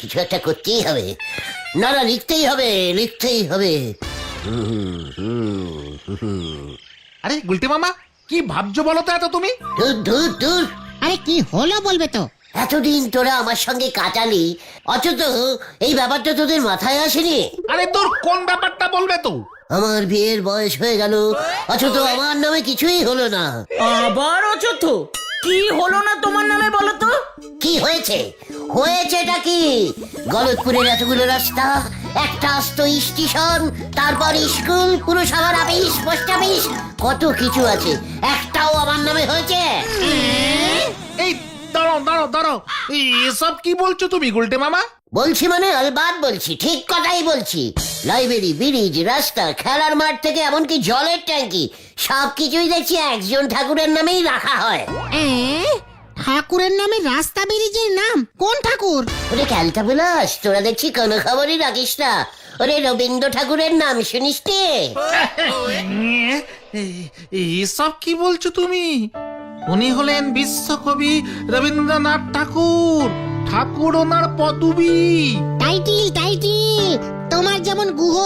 কিছু একটা করতেই হবে। না না লিখতেই হবে লিখতেই হবে। আরে গুলটে মামা কি ভাবছ বলো তো এত তুমি? দূর দূর দূর আরে কি হলো বলবে তো? এতদিন তোরা আমার সঙ্গে কাটালি অথচ এই ব্যাপারটা তোদের মাথায় আসেনি? আরে তোর কোন ব্যাপারটা বলবে তো? আমার বিয়ের বয়স হয়ে গেল অথচ আমার নামে কিছুই হলো না। আবার অচথ কি হলো না তোমার নামে বলো তো? কি হয়েছে? হয়েছেটা কি? গলতপুরের এতগুলো রাস্তা একটা আস্ত স্টেশন তারপর স্কুল পুরসভার অফিস পোস্ট অফিস কত কিছু আছে। একটাও আমার নামে হয়েছে। এই দাঁড়াও দাঁড়াও দাঁড়াও। এই এসব কি বলছো তুমি গুলটে মামা? বলছি মানে আলবাদ বলছি ঠিক কথাই বলছি। লাইব্রেরি ব্রিজ রাস্তা খেলার মাঠ থেকে এমনকি জলের ট্যাঙ্কি সব কিছুই দেখছি একজন ঠাকুরের নামেই রাখা হয়। এ, ঠাকুরের নামে রাস্তা ব্রিজের নাম? কোন ঠাকুর? ওরে ক্যালটা বিলাস তোরা দেখছি কোনো খবরই রাখিস না। ওরে রবীন্দ্র ঠাকুরের নাম শুনিস নে? এসব কি বলছো তুমি? উনি হলেন বিশ্বকবি রবীন্দ্রনাথ ঠাকুর। ঠাকুর ওনার পদবী। টাইটিল টাইটিল তোমার যেমন গুহ।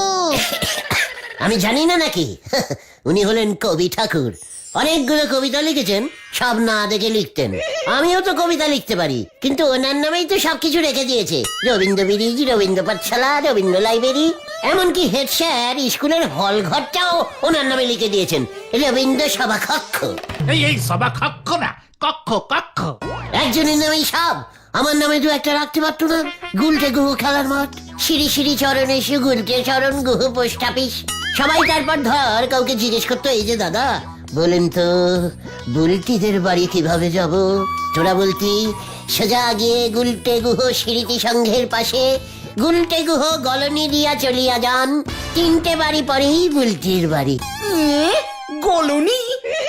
আমি জানি না নাকি? উনি হলেন কবি ঠাকুর। অনেকগুলো কবিতা লিখেছেন সব না দেখে লিখতেন। আমিও তো কবিতা লিখতে পারি কিন্তু ওনার নামেই তো সবকিছু রেখে দিয়েছে। রবীন্দ্র ব্রিজ রবীন্দ্র পাঠশালা রবীন্দ্র লাইব্রেরি এমনকি হেড স্যার স্কুলের হল ঘরটাও ওনার নামে লিখে দিয়েছেন রবীন্দ্র সভা কক্ষ এই এই সবা কক্ষ না কক্ষ কক্ষ। একজনের নামেই সব। আমার নামে দু একটা রাখতে পারতো না। গুলটে গুহ খেলার মাঠ, সিঁড়ি সিঁড়ি চরণ এসে গুলটে চরণ গুহ পোস্ট অফিস সবাই তারপর ধর, কাউকে জিজ্ঞেস করতো, এই যে দাদা, বলেন তো, বুলটিদের বাড়ি কীভাবে যাব? তোরা বলতি, সোজা গিয়ে গুলটে গুহ স্মৃতি সংঘের পাশে, গুলটে গুহ গলনি দিয়া চলিয়া যান। তিনটে বাড়ি পরেই বুলটির বাড়ি। গলনি?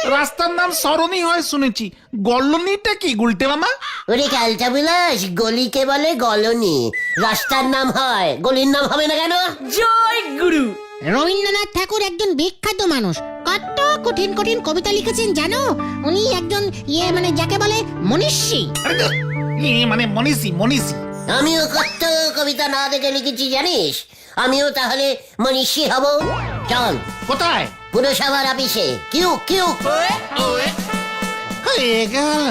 রাস্তার নাম সরণি হয় শুনেছি। গলনিটা কি গুলটে মামা? ওরে ক্যালটা বিলাস গলিকে বলে গলনি। রাস্তার নাম হয় গলির নাম হবে না কেন? জয় গুরু। রবীন্দ্রনাথ ঠাকুর একজন বিখ্যাত মানুষ। কত কঠিন কঠিন কবিতা লিখেছেন জানো? উনি একজন ইয়ে মানে যাকে বলে মনীষী। এ মানে মনীষী মনীষী। আমিও কত কবিতা না দেখে লিখেছি জানিস? আমিও তাহলে মনীষী হব। চল। কোথায়? পুরসভার অফিসে। Queue queue. হয়ে গেল।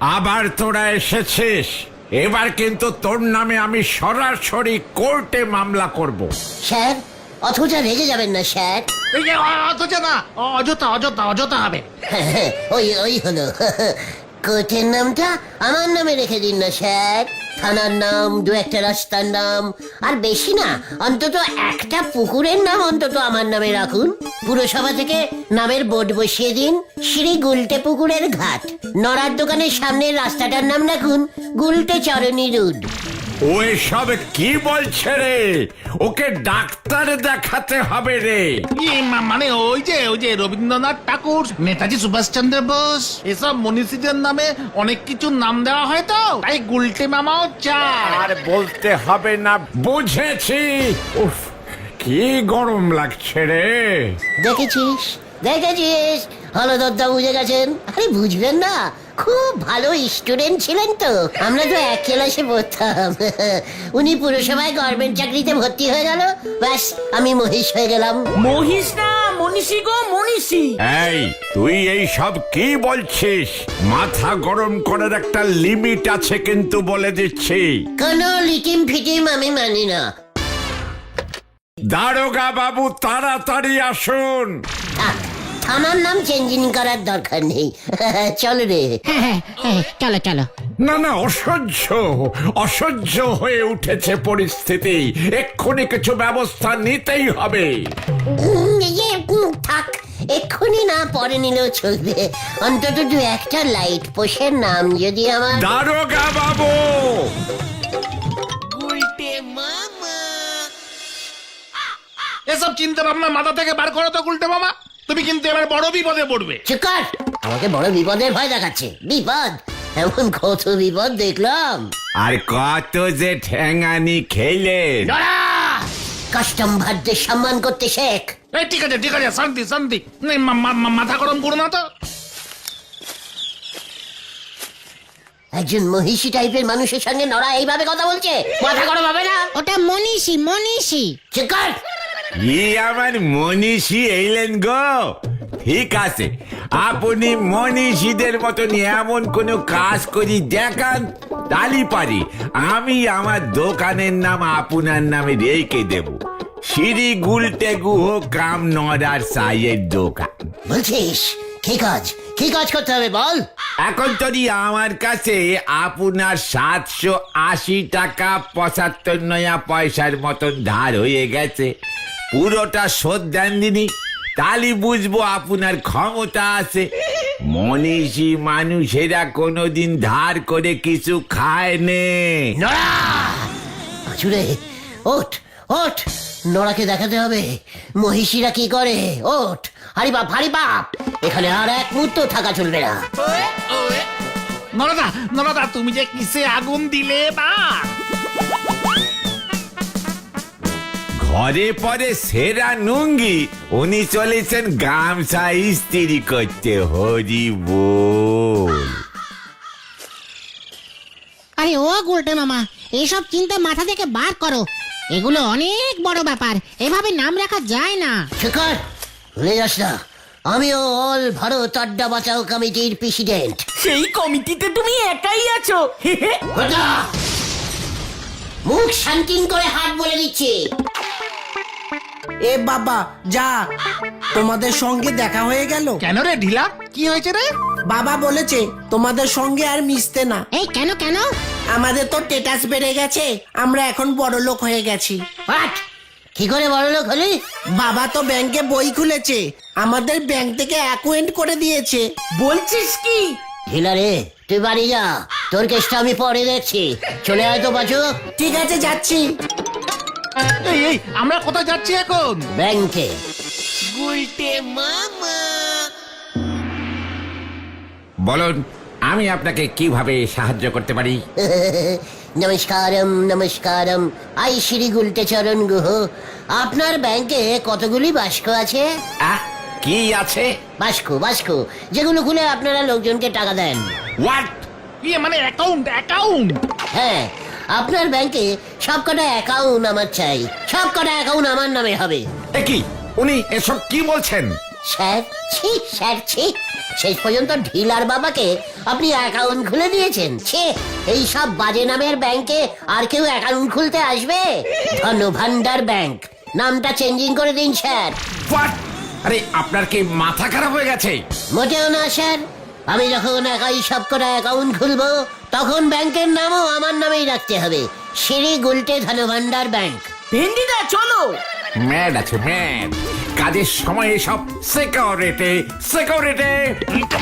আবার তোরা এসেছিস। এবার কিন্তু তোর নামে আমি সরাসরি কোর্টে মামলা করব। স্যার অথচ রেগে যাবেন না স্যার। এই যে অথচ না অযথা অযথা অযথা হবে। ওই ওই হলো। কোর্টের নামটা আমার নামে রেখে দিন না স্যার। থানার নাম, দু একটা রাস্তার নাম, আর বেশি না, অন্তত একটা পুকুরের নাম অন্তত আমার নামে রাখুন। পুরসভা থেকে নামের বোর্ড বসিয়ে দিন, শ্রী গুলটে পুকুরের ঘাট। নড়ার দোকানের সামনের রাস্তাটার নাম রাখুন, গুলটে চরণী রুড। ও এসব কি বলছে রে? ওকে ডাক্তার দেখাতে হবে রে। মানে ওই যে ওই যে রবীন্দ্রনাথ ঠাকুর নেতাজি সুভাষচন্দ্র বোস এসব মনীষীদের নামে অনেক কিছু নাম দেওয়া হয় তো তাই গুলটে মামাও চায়। আর বলতে হবে না বুঝেছি। উফ কি গরম লাগছে রে। দেখেছিস দেখেছিস হলদরদা বুঝে গেছেন? আরে বুঝবেন না খুব ভালো স্টুডেন্ট ছিলেন তো। আমরা তো এক ক্লাসে পড়তাম। উনি পুরসভায় গভর্নমেন্ট চাকরিতে ভর্তি হয়ে গেল। ব্যাস আমি মহিষ হয়ে গেলাম। মহিষ না মনীষী গো মনীষী। এই তুই এই সব কি বলছিস? মাথা গরম করার একটা লিমিট আছে কিন্তু বলে দিচ্ছি। কোনো লিটিম ফিটিম আমি মানি না। দারোগা বাবু তাড়াতাড়ি আসুন। থাক থানার নাম চেঞ্জিং করার দরকার নেই। চল রে। হ্যাঁ হ্যাঁ হ্যাঁ চলো চলো। না না অসহ্য অসহ্য হয়ে উঠেছে পরিস্থিতি। এক্ষুনি কিছু ব্যবস্থা নিতেই হবে। উম, ইয়ে, উম, থাক এক্ষুনি না পরে নিলেও চলবে। অন্তত দু একটা লাইট পোষের নাম যদি আমার দারোগা বাবু! এসব চিন্তা ভাবনা মাথা থেকে বার করো তো গুলটে মামা। তুমি কিন্তু এবার বড় বিপদে পড়বে। আমাকে বড় বিপদের ভয় দেখাচ্ছে। বিপদ। এমন কত বিপদ দেখলাম। আর কত যে ঠ্যাঙানি কাস্টম ভারদের সম্মান করতে শেখ। এই ঠিক আছে ঠিক আছে শান্তি শান্তি। এই, মা- মা- মা- মাথা গরম করো না তো। একজন মহিষী টাইপের মানুষের সঙ্গে নড়া এইভাবে কথা বলছে? মাথা গরম হবে না? ওটা মনীষী মনীষী। চিকার ই আমার মনীষী এইলেন গো। ঠিক আছে আপনি মনীষীদের মতন এমন কোনো কাজ করি দেখান তালি পারি। আমি আমার দোকানের নাম আপনার নামে রেখে দেব। সিঁড়ি গুলটে গুহ কাম নড়ার সাইয়ের দোকান। বলছিস? কি কাজ? কি কাজ করতে হবে বল? এখন যদি আমার কাছে আপনার সাতশো আশি টাকা পঁচাত্তর নয়া পয়সার মতন ধার হয়ে গেছে পুরোটা শোধ দেন দিনি তালি বুঝব আপনার ক্ষমতা আছে। মনীষী মানুষেরা কোনোদিন ধার করে কিছু খায় নে। নড়া! পাঁচুরে ওঠ ওঠ। নড়াকে দেখাতে হবে। মহিষীরা কি করে? ওঠ। হারি বাপ হারি বাপ। এখানে আর এক মুহূর্ত থাকা চলবে না। নরদা নরদা তুমি যে কিসে আগুন দিলে বা? ঘরে পরে সেরা নুঙ্গি। উনি চলেছেন গামছা ইস্ত্রি করতে হরি বল। আরে ও গুলটে মামা এইসব চিন্তা মাথা থেকে বার করো। এগুলো অনেক বড় ব্যাপার এভাবে নাম রাখা যায় না। শেখর ভুলে যাস না। আমিও অল ভারত আড্ডা বাঁচাও কমিটির প্রেসিডেন্ট। সেই কমিটিতে তুমি একাই আছো। মুখ শান্তিন করে হাত বলে দিচ্ছি। এ বাবা যা। তোমাদের সঙ্গে দেখা হয়ে গেল। কেন রে ঢিলা? কি হয়েছে রে? বাবা বলেছে তোমাদের সঙ্গে আর মিশতে না। এই কেন কেন? আমাদের তো টেটাস বেড়ে গেছে আমরা এখন বড় লোক হয়ে গেছি। কি করে বড় লোক হলি? বাবা তো ব্যাংকে বই খুলেছে আমাদের ব্যাংক থেকে অ্যাকাউন্ট করে দিয়েছে। বলছিস কি? ঢিলা রে তুই বাড়ি যা তোর কেসটা আমি পরে দেখছি। চলে আয় তো বাচু ঠিক আছে যাচ্ছি। এই এই আমরা কোথায় যাচ্ছি এখন? ব্যাংকে। বলুন আমি আপনাকে কীভাবে সাহায্য করতে পারি? নমস্কারম নমস্কারম। আই শ্রী গুলটে চরণ গুহ। আপনার ব্যাংকে কতগুলি বাস্ক আছে? আহ, কি আছে? বাস্ক বাস্ক যেগুলো খুলে আপনারা লোকজনকে টাকা দেন। হোয়াট ইয়ে মানে অ্যাকাউন্ট অ্যাকাউন্ট হ্যাঁ আপনার ব্যাংকে সব কটা অ্যাকাউন্ট আমার চাই। সব কটা অ্যাকাউন্ট আমার নামে হবে। কি? উনি এসব কি বলছেন? স্যার ছি স্যার ছি। শেষ পর্যন্ত ঢিলার বাবাকে আপনি অ্যাকাউন্ট খুলে দিয়েছেন। ছে এই সব বাজে নামের ব্যাংকে আর কেউ অ্যাকাউন্ট খুলতে আসবে? ধন ভান্ডার ব্যাংক। নামটা চেঞ্জিং করে দিন স্যার। আরে আপনার কি মাথা খারাপ হয়ে গেছে? মোটেও না স্যার। আমি যখন একাই সব কটা অ্যাকাউন্ট খুলবো তখন ব্যাংকের নামও আমার নামেই রাখতে হবে। শ্রী গুলটে ধনভান্ডার ব্যাংক। ভেন্ডিদা চলো। ম্যাড আছে ম্যাড। কাজের সময় সব সিকিউরিটি সিকিউরিটি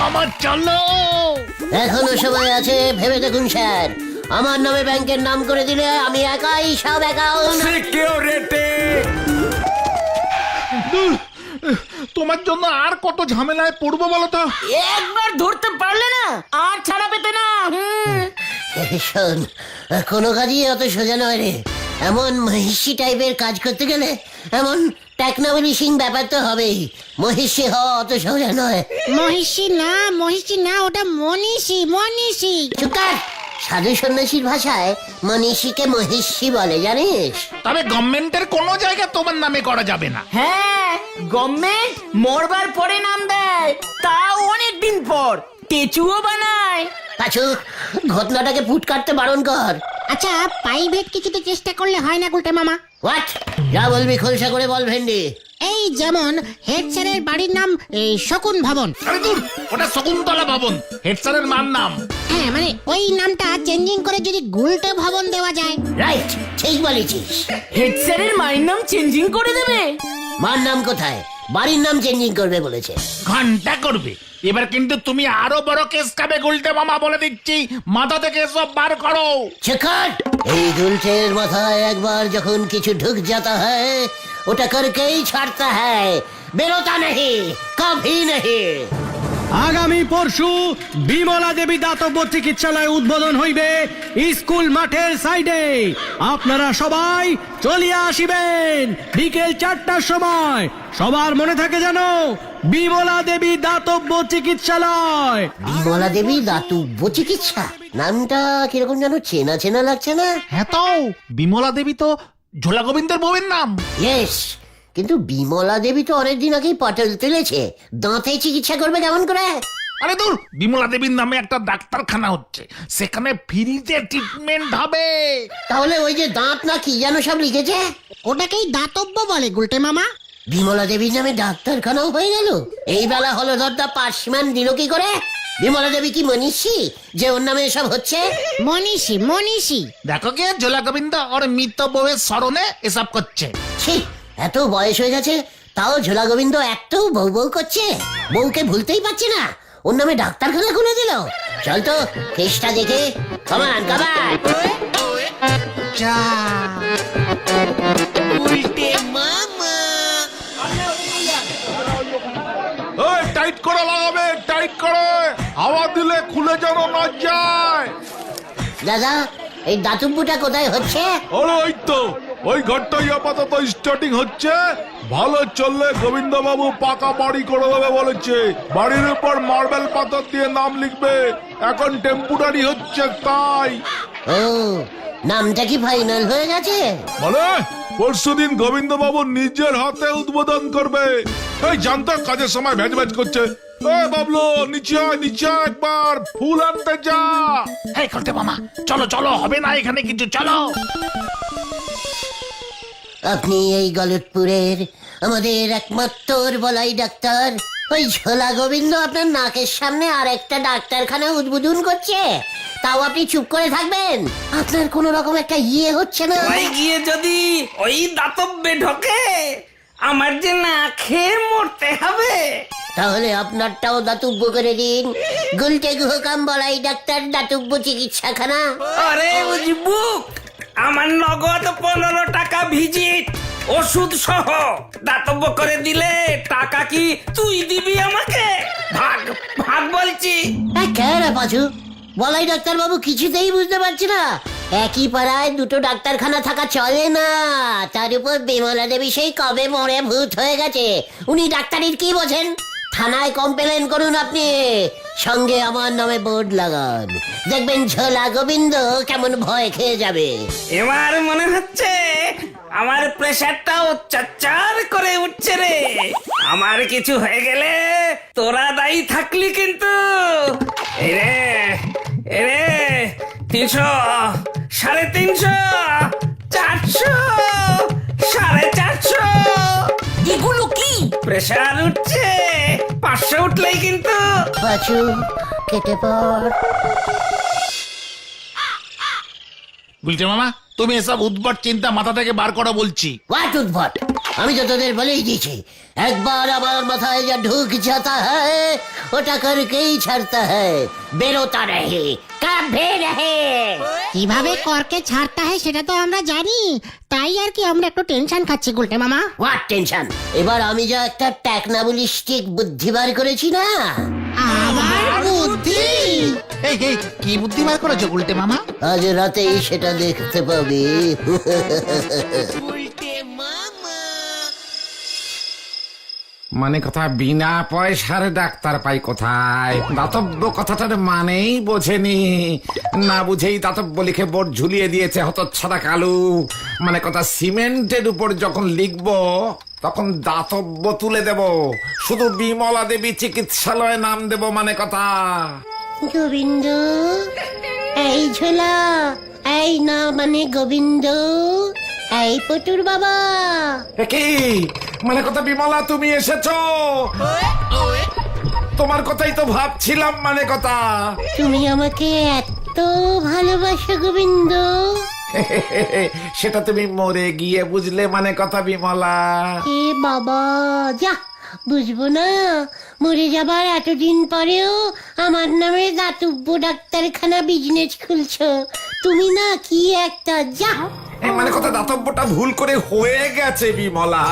আমার চলো। এখনও সময় আছে ভেবে দেখুন স্যার। আমার নামে ব্যাংকের নাম করে দিলে আমি একাই সব অ্যাকাউন্ট সিকিউরিটি তোমার জন্য আর কত ঝামেলায় পড়ব বলো তো? একবার ধরতে পারলে না আর ছাড়া পেতে না। হুম। শোন কোনো কাজই অত সোজা নয় রে। এমন মহিষী টাইপের কাজ করতে গেলে এমন টেকনোবলিশিং ব্যাপার তো হবেই। মহিষী হওয়া অত সোজা নয়। মহিষী না মহিষী না ওটা মনীষী মনীষী। চুকার সাধু সন্ন্যাসীর ভাষায় মনীষীকে মহিষী বলে জানিস? তবে গভর্নমেন্টের কোনো জায়গা তোমার নামে করা যাবে না। হ্যাঁ গভর্নমেন্ট মরবার পরে নাম দেয় তাও অনেক দিন পর। কেচুও বানায়। পাচু ঘটনাটাকে ফুট কাটতে বারণ কর। আচ্ছা প্রাইভেট কিছুতে চেষ্টা করলে হয় না গুলটে মামা। হোয়াট যা বলবি খোলসা করে বল ভেন্ডি। এই যেমন হেড স্যারের বাড়ির নাম এই শকুন ভবন। আরে দূর ওটা শকুন্তলা ভবন। হেড স্যারের মার নাম। হ্যাঁ মানে ওই নামটা চেঞ্জিং করে যদি গুলটে ভবন দেওয়া যায়। রাইট ঠিক বলেছিস। হেড স্যারের মায়ের নাম চেঞ্জিং করে দেবে? মার নাম কোথায় বাড়ির নাম চেঞ্জিং করবে বলেছে ঘন্টা করবে এবার কিন্তু তুমি আরো বড় কেস খাবে গুলটে মামা বলে দিচ্ছি মাথা থেকে সব বার করো চেকার এই দুলটের মাথায় একবার যখন কিছু ঢুক जाता है ওটা করকেই ছাড়তা है বেরোতা नहीं কভি नहीं আগামী পরশু বিমলা দেবী দাতব্য চিকিৎসালয় উদ্বোধন হইবে স্কুল মাঠের সাইডে। আপনারা সবাই চলিয়া আসিবেন। বিকেল চারটার সময়। সবার মনে থাকে যেন বিমলা দেবী দাতব্য চিকিৎসালয়। বিমলা দেবী দাতব্য চিকিৎসা? নামটা কীরকম যেন চেনা চেনা লাগছে না? হ্যাঁ তো বিমলা দেবী তো ঝোলা গোবিন্দের বউয়ের নাম। ইয়েস কিন্তু বিমলা দেবী তো অনেকদিন আগেই পটল তুলেছে। দাঁতে চিকিৎসা করবে কেমন করে? আরে দূর বিমলা দেবীর নামে একটা ডাক্তারখানা হচ্ছে। সেখানে ফ্রিতে ট্রিটমেন্ট হবে। তাহলে ওই যে দাঁত না কি যেন সব লিখেছে? ওটাকেই দাতব্য বলে গুলটে মামা। বিমলা দেবীর নামে ডাক্তারখানাও হয়ে গেল? এই বেলা হলো দরদা পার্সম্যান দিল কি করে? বিমলা দেবী কি মনীষী? যে ওর নামে এসব হচ্ছে? মনীষী মনীষী। দেখো কে ঝোলা গোবিন্দ ওর মৃত বউয়ের স্মরণে এসব করছে। ছি এত বয়স হয়ে গেছে তাও ঝোলা গোবিন্দ একটু বউ বউ করছে? বউকে ভুলতেই পারছে না। ওর নামে ডাক্তারখানা খুলে দিল। চল তো কেসটা দেখে কামান কামান টাইট করে লাগাবে টাইট করে। হাওয়া দিলে খুলে যেন না যায়। দাদা এই দাতুব্বুটা কোথায় হচ্ছে? ওই তো। ওই ঘরটাই আপাতত স্টার্টিং হচ্ছে। ভালো চললে গোবিন্দ বাবু পাকা বাড়ি করে দেবে বলেছে। বাড়ির উপর মার্বেল পাথর দিয়ে নাম লিখবে। এখন টেম্পুরারি হচ্ছে তাই। ও নামটা কি ফাইনাল হয়ে গেছে? মানে পরশুদিন গোবিন্দ বাবু নিজের হাতে উদ্বোধন করবে। এই জানতো কাজের সময় ভেজ ভেজ করছে। বাবলু নিচে নিচে একবার। ফুল আনতে যা। এই করতে মামা চলো চলো হবে না এখানে কিছু চলো। আপনি এই গলতপুরের আমাদের একমাত্র বলাই ডাক্তার। ওই ঝোলা গোবিন্দ আপনার নাকের সামনে আরেকটা ডাক্তারখানা উদ্বোধন করছে। তাও আপনি চুপ করে থাকবেন। আপনার কোন রকম একটা ইয়ে হচ্ছে না। ওই গিয়ে যদি ওই দাতব্যে ঢোকে আমার যে না খেয়ে মরতে হবে। তাহলে আপনারটাও দাতব্য করে দিন। গুলটে গুহকাম বলাই ডাক্তার দাতব্য চিকিৎসাখানা। আরে আমার নগদ পনেরো টাকা ভিজিট। ওষুধ সহ। দাতব্য করে দিলে টাকা কি তুই দিবি আমাকে? ভাগ ভাগ বলছি। কেন পাচু? বলাই ডাক্তার বাবু কিছুতেই বুঝতে পারছি না। একই পাড়ায় দুটো ডাক্তারখানা থাকা চলে না। তার উপর বিমলা দেবী সেই কবে মরে ভূত হয়ে গেছে। উনি ডাক্তারের কি বোঝেন? থানায় কমপ্লেন করুন আপনি। সঙ্গে আমার নামে বোর্ড লাগান। দেখবেন ঝোলা গোবিন্দ কেমন ভয় খেয়ে যাবে। এবার মনে হচ্ছে আমার প্রেশারটাও চাচার করে উঠছে রে। আমার কিছু হয়ে গেলে তোরা দায়ী থাকলি কিন্তু। এই রে এই রে, তিনশো, সাড়ে তিনশো, চারশো, সাড়ে চারশো। এগুলো কি? প্রেশার উঠছে। পাঁচশো উঠলেই কিন্তু। বাছু কেটে পড়। বলছে মামা তুমি এসব উদ্ভট চিন্তা মাথা থেকে বার করা বলছি। হোয়াট উদ্ভট? আমি যতদের বলেই দিয়েছি একবার আমার মাথায় যা ঢুক যাতা হয় ওটা করকেই ছাড়তে হয়। বেরোতা নেই কাভে নেই কীভাবে করকে ছাড়তে হয় সেটা তো আমরা জানি তাই আর কি আমরা একটু টেনশন খাচ্ছি গুলটে মামা। হোয়াট টেনশন এবার আমি যা একটা টেকনাবলি স্টিক বুদ্ধি বার করেছি না? আমার বুদ্ধি! কি বুদ্ধি বার করেছ গুলটে মামা? আজ রাতেই সেটা দেখতে পাবি। মানে কথা বিনা পয়সার ডাক্তার পাই কোথায়? দাতব্য কথাটার মানেই বোঝেনি। না বুঝেই দাতব্য লিখে বোর্ড ঝুলিয়ে দিয়েছে হত ছাড়া কালু। মানে কথা সিমেন্টের উপর যখন লিখব, তখন দাতব্য তুলে দেব। শুধু বিমলা দেবী চিকিৎসালয়ে নাম দেব মানে কথা। গোবিন্দ, এই ঝোলা, এই না মানে গোবিন্দ। এই পটুর বাবা। কি? মানে কথা বিমলা তুমি এসেছ? তোমার কথাই তো ভাবছিলাম মানে কথা। তুমি আমাকে এত ভালোবাসো গোবিন্দ। সেটা তুমি মরে গিয়ে বুঝলে মানে কথা বিমলা। এ বাবা যা বুঝব না। মরে যাবার এতদিন পরেও আমার নামে দাতব্য ডাক্তারখানা বিজনেস খুলছো। তুমি না কি একটা যা। এই মানে কথা দাতব্যটা ভুল করে হয়ে গেছে বিমলা।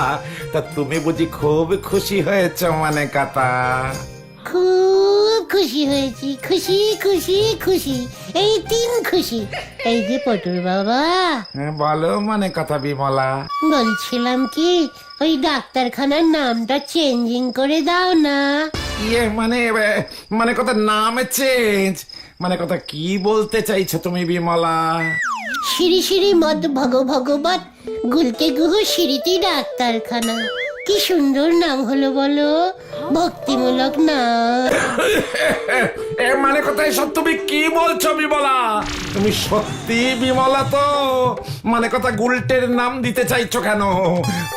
তা তুমি বুঝি খুব খুশি হয়েছ মানে কথা। খুব খুশি হয়েছি খুশি খুশি খুশি এই তিন খুশি। এই যে পটুর বাবা। হ্যাঁ, বলো মানে কথা বিমলা। বলছিলাম কি ওই ডাক্তারখানার নামটা চেঞ্জিং করে দাও না। ইয়ে মানে এ, মানে কথা নামে চেঞ্জ। মানে কথা কি বলতে চাইছো তুমি বিমলা? শ্রী শ্রী মদ ভগ ভগবত গুলতে গুহ সিঁড়িটি ডাক্তারখানা। কি সুন্দর নাম হলো বলো ভক্তিমূলক নাম। এ মানে কথা সব তুমি কি বলছো বিমলা? তুমি সত্যি বিমলা তো? মানে কথা গুলটের নাম দিতে চাইছো কেন?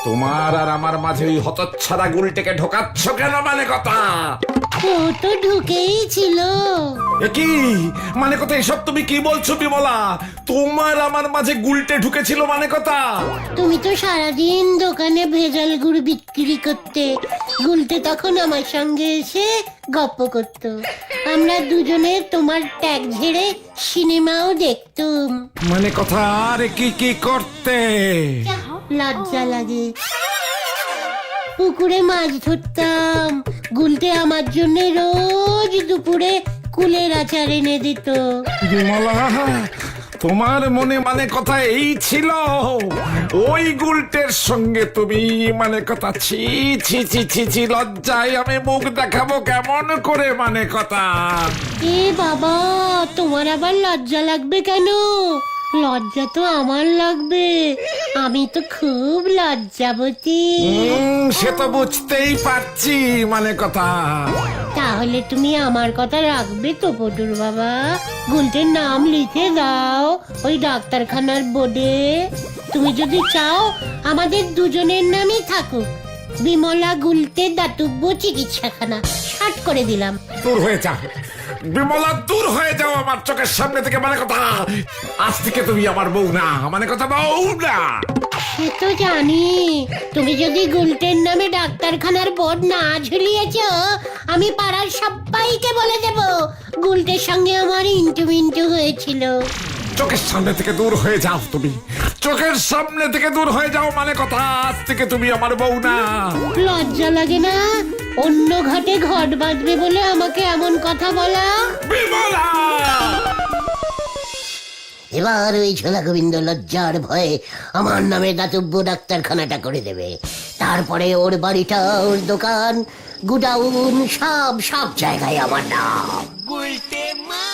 তোমার আর আমার মাঝে ওই হতচ্ছাড়া গুলটেকে ঢোকাচ্ছ কেন মানে কথা? ও তো ঢুকেই ছিল। কি? মানে কথা এসব তুমি কি বলছো বিমলা? তোমার আমার মাঝে গুলটে ঢুকেছিল মানে কথা? তুমি তো সারাদিন দোকানে ভেজাল গুড় বিক্রি করতে গুলতে তখন আমার সঙ্গে এসে গপ্প করত। আমরা দুজনে তোমার ট্যাগ ঝেড়ে সিনেমাও দেখতুম। মানে কথা আর কি কি করতে? লজ্জা লাগে। পুকুরে মাছ ধরতাম। গুলতে আমার জন্য রোজ দুপুরে কুলের আচার এনে দিত। বিমলা তোমার মনে মানে কথা এই ছিল। ওই গুলটের সঙ্গে তুমি মানে কথা ছি ছি ছি ছি ছি, লজ্জায় আমি মুখ দেখাবো কেমন করে মানে কথা। এ বাবা, তোমার আবার লজ্জা লাগবে কেন? লজ্জা তো আমার লাগবে। আমি তো খুব লজ্জাবতী। উম, সে তো বুঝতেই পারছি মানে কথা। তাহলে তুমি আমার কথা রাখবে তো পটুর বাবা। গুলটের নাম লিখে দাও ওই ডাক্তারখানার বোর্ডে। তুমি যদি চাও আমাদের দুজনের নামই থাকুক। বিমলা গুলতে দাতব্য চিকিৎসাখানা। শার্ট করে দিলাম। দূর হয়ে যাও বিমলা দূর হয়ে যাও আমার চোখের সামনে থেকে মানে কথা আজ থেকে তুমি আমার বউ না মানে কথা বউ না। সে তো জানি। তুমি যদি গুলটের নামে ডাক্তারখানার বোর্ড না ঝুলিয়েছ আমি পাড়ার সবাইকে বলে দেব গুলটের সঙ্গে আমার ইন্টু মিন্টু হয়েছিল। চোখের সামনে থেকে দূর হয়ে যাও তুমি। চোখের সামনে থেকে দূর হয়ে যাও মানে কথা আজ থেকে তুমি আমার বউ না। লজ্জা লাগে না? অন্য ঘাটে ঘট বাঁধবে বলে আমাকে এমন কথা বলা? এবার ওই ছোলা গোবিন্দ লজ্জার ভয়ে আমার নামে দাতব্য ডাক্তারখানাটা করে দেবে। তারপরে ওর বাড়িটা ওর দোকান গুডাউন সব সব জায়গায় আমার নাম। আরে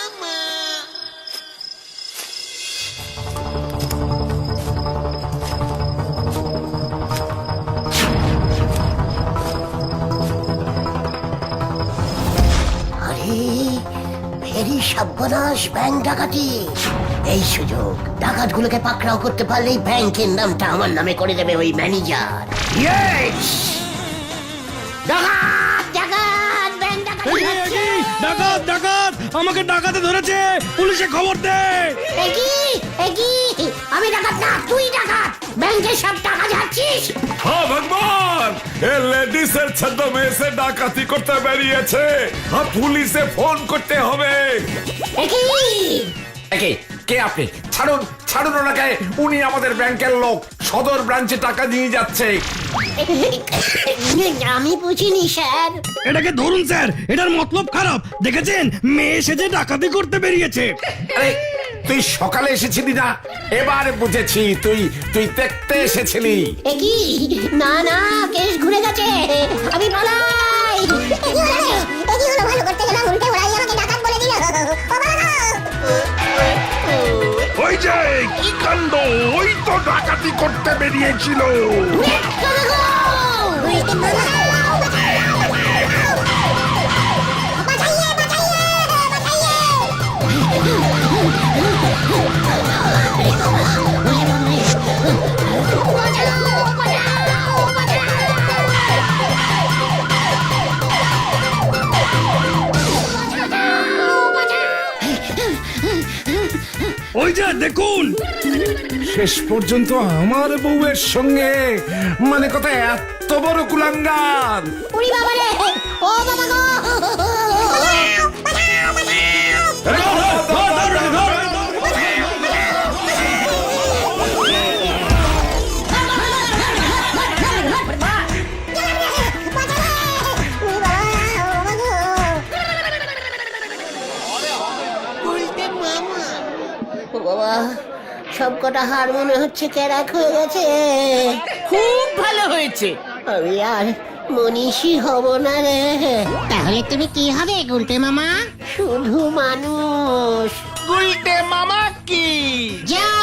ফেরি সর্বনাশ ব্যাংক ডাকাতি। এই সুযোগ ডাকাতগুলোকে পাকড়াও করতে পারলেই ব্যাংকের নামটা আমার নামে করে দেবে ওই ম্যানেজার। ডাকাত ডাকাত ব্যাংক ডাকাতি ডাকাত ডাকাত আমাকে ডাকাতে ধরেছে পুলিশে খবর দে। একই একই আমি ডাকাত না তুই ডাকাত। ব্যাংকের সব টাকা যাচ্ছিস? হ্যাঁ ভগবান! এ লেডিসের ডাকাতি করতে বেরিয়েছে আর পুলিশে ফোন করতে হবে। একই কে কে আপনি? ছাড়ুন ছাড়ুন ওনাকে। উনি আমাদের ব্যাংকের লোক। সদর ব্রাঞ্চে টাকা নিয়ে যাচ্ছে। আমি বুঝিনি স্যার। এটাকে ধরুন স্যার। এটার মতলব খারাপ। দেখেছেন? মেয়ে সেজে ডাকাতি করতে বেরিয়েছে। আরে তুই সকালে এসেছিলি না এবার বুঝেছি তুই তুই দেখতে এসেছিলি একই না না কেস ঘুরে গেছে আমি পালাই ভালো করতে গেলাম উল্টে ওরাই আমাকে ডাকাত বলে দিল ওই যে কি কাণ্ড ওই তো ডাকাতি করতে বেরিয়েছিল শেষ পর্যন্ত আমার বউয়ের সঙ্গে। মানে কথা এত বড় কুলাঙ্গার। বাবা রে ও বাবা গো! সব হাড় হার মনে হচ্ছে ক্যারাক হয়ে গেছে। খুব ভালো হয়েছে। আমি আর মনীষী হব না রে। তাহলে তুমি কি হবে গুলতে মামা? শুধু মানুষ। গুলটে মামা কি? যা